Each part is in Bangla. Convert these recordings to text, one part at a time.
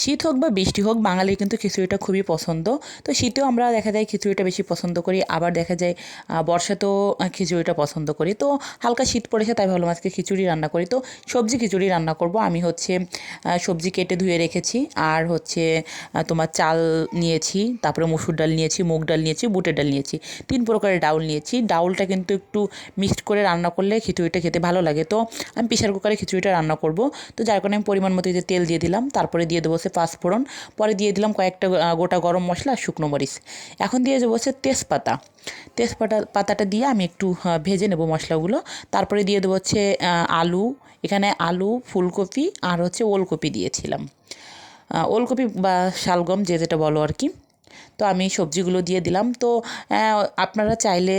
শীত হোক বা বৃষ্টি হোক, বাঙালির কিন্তু খিচুড়িটা খুবই পছন্দ। তো শীতেও আমরা দেখা যায় খিচুড়িটা বেশি পছন্দ করি, আবার দেখা যায় বর্ষাতেও খিচুড়িটা পছন্দ করি। তো হালকা শীত পড়েছে, তাই ভাবলাম আজকে খিচুড়ি রান্না করি। তো সবজি খিচুড়ি রান্না করব। আমি হচ্ছে সবজি কেটে ধুয়ে রেখেছি, আর হচ্ছে তোমার চাল নিয়েছি, তারপরে মসুর ডাল নিয়েছি, মুগ ডাল নিয়েছি, বুটের ডাল নিয়েছি, তিন প্রকারের ডাউল নিয়েছি। ডাউলটা কিন্তু একটু মিক্সড করে রান্না করলে খিচুড়িটা খেতে ভালো লাগে। তো আমি প্রেশার কুকারে খিচুড়িটা রান্না করব। তো যার কারণে আমি পরিমাণ মতো যে তেল দিয়ে দিলাম, তারপরে দিয়ে দেবো হচ্ছে পাঁচফোড়ন পরে দিয়ে দিলাম কয়েকটা গোটা গরম মশলা শুকনো মরিচ। এখন দিয়ে দেবো হচ্ছে তেজপাতা। তেজপাতা, পাতাটা দিয়ে আমি একটু ভেজে নেব মশলাগুলো। তারপরে দিয়ে দেবো হচ্ছে আলু। এখানে আলু, ফুলকপি আর হচ্ছে ওলকপি দিয়েছিলাম। ওলকপি বা শালগম, যে যেটা বলো আর কি। তো আমি সবজিগুলো দিয়ে দিলাম। তো আপনারা চাইলে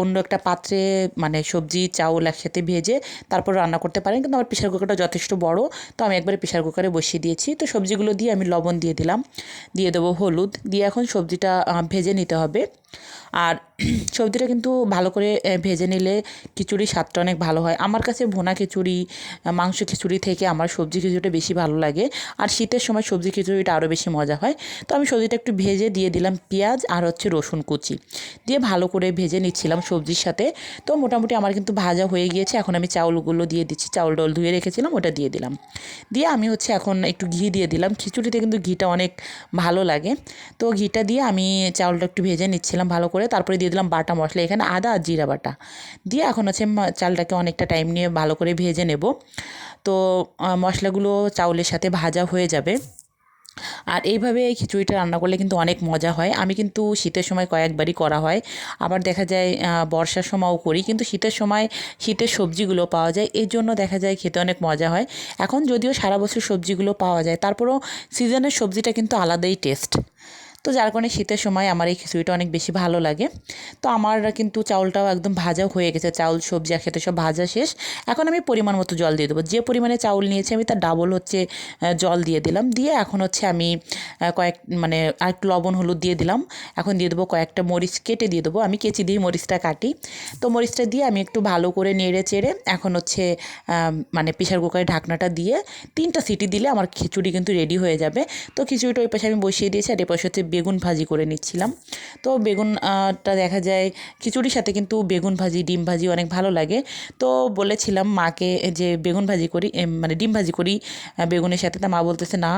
অন্য একটা পাত্রে মানে সবজি, চাউল একসাথে ভেজে তারপর রান্না করতে পারেন। কিন্তু আমার প্রেশার কুকারটা যথেষ্ট বড়, তো আমি একবারে প্রেশার কুকারে বসিয়ে দিয়েছি। তো সবজিগুলো দিয়ে আমি লবণ দিয়ে দিলাম। দিয়ে দেবো হলুদ। দিয়ে এখন সবজিটা ভেজে নিতে হবে। আর সবজিটা কিন্তু ভালো করে ভেজে নিলে খিচুড়ির স্বাদটা অনেক ভালো হয়। আমার কাছে ভোনা খিচুড়ি মাংস খিচুড়ি থেকে আমার সবজি খিচুড়িটা বেশি ভালো লাগে। আর শীতের সময় সবজি খিচুড়িটা আরও বেশি মজা হয়। তো আমি সবজিটা একটু ভেজে দিয়ে দিলাম পেঁয়াজ আর হচ্ছে রসুন কুচি। দিয়ে ভালো করে ভেজে নিচ্ছিলাম সবজির সাথে। তো মোটামুটি আমার কিন্তু ভাজা হয়ে গিয়েছে। এখন আমি চাউলগুলো দিয়ে দিচ্ছি। চাউল ডাউল ধুয়ে রেখেছিলাম, ওটা দিয়ে দিলাম। দিয়ে আমি হচ্ছে এখন একটু ঘি দিয়ে দিলাম। খিচুড়িতে কিন্তু ঘিটা অনেক ভালো লাগে। তো ঘিটা দিয়ে আমি চাউলটা একটু ভেজে নিচ্ছিলাম ভালো করে। তারপরে দিয়ে দিলাম বাটা মশলা, এখানে আদা আর জিরা বাটা। দিয়ে এখন হচ্ছে চালটাকে অনেকটা টাইম নিয়ে ভালো করে ভেজে নেব। তো মশলাগুলো চাউলের সাথে ভাজা হয়ে যাবে। আর এইভাবে এই খিচুড়িটা রান্না করলে কিন্তু অনেক মজা হয়। আমি কিন্তু শীতের সময় কয়েকবারই করা হয়। আবার দেখা যায় বর্ষার সময়ও করি। কিন্তু শীতের সময় শীতের সবজিগুলো পাওয়া যায়। এর জন্য দেখা যায় খেতে অনেক মজা হয়। এখন যদিও সারা বছর সবজিগুলো পাওয়া যায়, তারপরেও সিজনের সবজিটা কিন্তু আলাদাই টেস্ট তো যার কারণে শীতের সময় আমার এই খিচুড়িটা অনেক বেশি ভালো লাগে। তো আমার কিন্তু চাউলটাও একদম ভাজা হয়ে গেছে। চাউল, সবজি একসাথে সব ভাজা শেষ। এখন আমি পরিমাণ মতো জল দিয়ে দেবো। যে পরিমাণে চাউল নিয়েছি আমি তার ডাবল হচ্ছে জল দিয়ে দিলাম। দিয়ে এখন হচ্ছে আমি কয়েক মানে আর একটু লবণ, হলুদ দিয়ে দিলাম। এখন দিয়ে দেবো কয়েকটা মরিচ কেটে দিয়ে দেবো। আমি কেচি দিয়ে মরিচটা কাটি। তো মরিচটা দিয়ে আমি একটু ভালো করে নেড়ে চেড়ে এখন হচ্ছে মানে প্রেশার কুকারে ঢাকনাটা দিয়ে তিনটা সিটি দিলে আমার খিচুড়ি কিন্তু রেডি হয়ে যাবে। তো খিচুড়িটা ওই পাশে আমি বসিয়ে দিয়েছি। আর এ পাশে হচ্ছে বেগুন ভাজি করে নিচ্ছিলাম। তো বেগুনটা দেখা যায় খিচুড়ির সাথে কিন্তু বেগুন ভাজি, ডিম ভাজি অনেক ভালো লাগে। তো বলেছিলাম মাকে যে বেগুন ভাজি করি মানে ডিম ভাজি করি বেগুনের সাথে। তা মা বলতেছে, না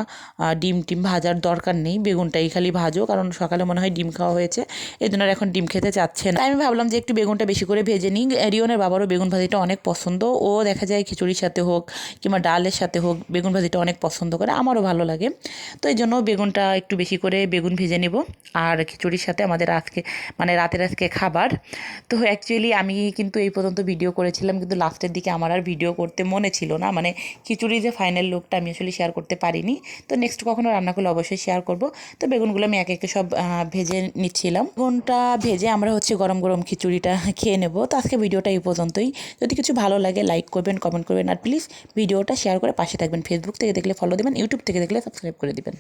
ডিম টিম ভাজার দরকার নেই, বেগুনটাই খালি ভাজো, কারণ সকালে মনে হয় ডিম খাওয়া হয়েছে। এই জন্য এখন ডিম খেতে চাচ্ছে না। আমি ভাবলাম যে একটু বেগুনটা বেশি করে ভেজে নিই। রিয়নের বাবারও বেগুন ভাজিটা অনেক পছন্দ। ও দেখা যায় খিচুড়ির সাথে হোক কিংবা ডালের সাথে হোক, বেগুন ভাজিটা অনেক পছন্দ করে, আমারও ভালো লাগে। তো এই জন্য বেগুনটা একটু বেশি করে বেগুন ভেজে নেব আর খিচুড়ির সাথে আমাদের আজকে মানে রাতের আজকে খাবার। তো অ্যাকচুয়ালি আমি কিন্তু এই পর্যন্ত ভিডিও করেছিলাম, কিন্তু লাস্টের দিকে আমার আর ভিডিও করতে মনে ছিল না। মানে খিচুড়ি যে ফাইনাল লুকটা আমি আসলে শেয়ার করতে পারিনি। তো নেক্সট কখনো রান্না অবশ্যই শেয়ার করব। তো বেগুনগুলো আমি একে একে সব ভেজে নিচ্ছিলাম। বেগুনটা ভেজে আমরা হচ্ছে গরম গরম খিচুড়িটা খেয়ে নেব। তো আজকে ভিডিওটা এই পর্যন্তই। যদি কিছু ভালো লাগে লাইক করবেন কমেন্ট করবেন, আর প্লিজ ভিডিওটা শেয়ার করে পাশে থাকবেন। ফেসবুক থেকে দেখলে ফলো দেবেন ইউটিউব থেকে দেখলে সাবস্ক্রাইব করে দিবেন।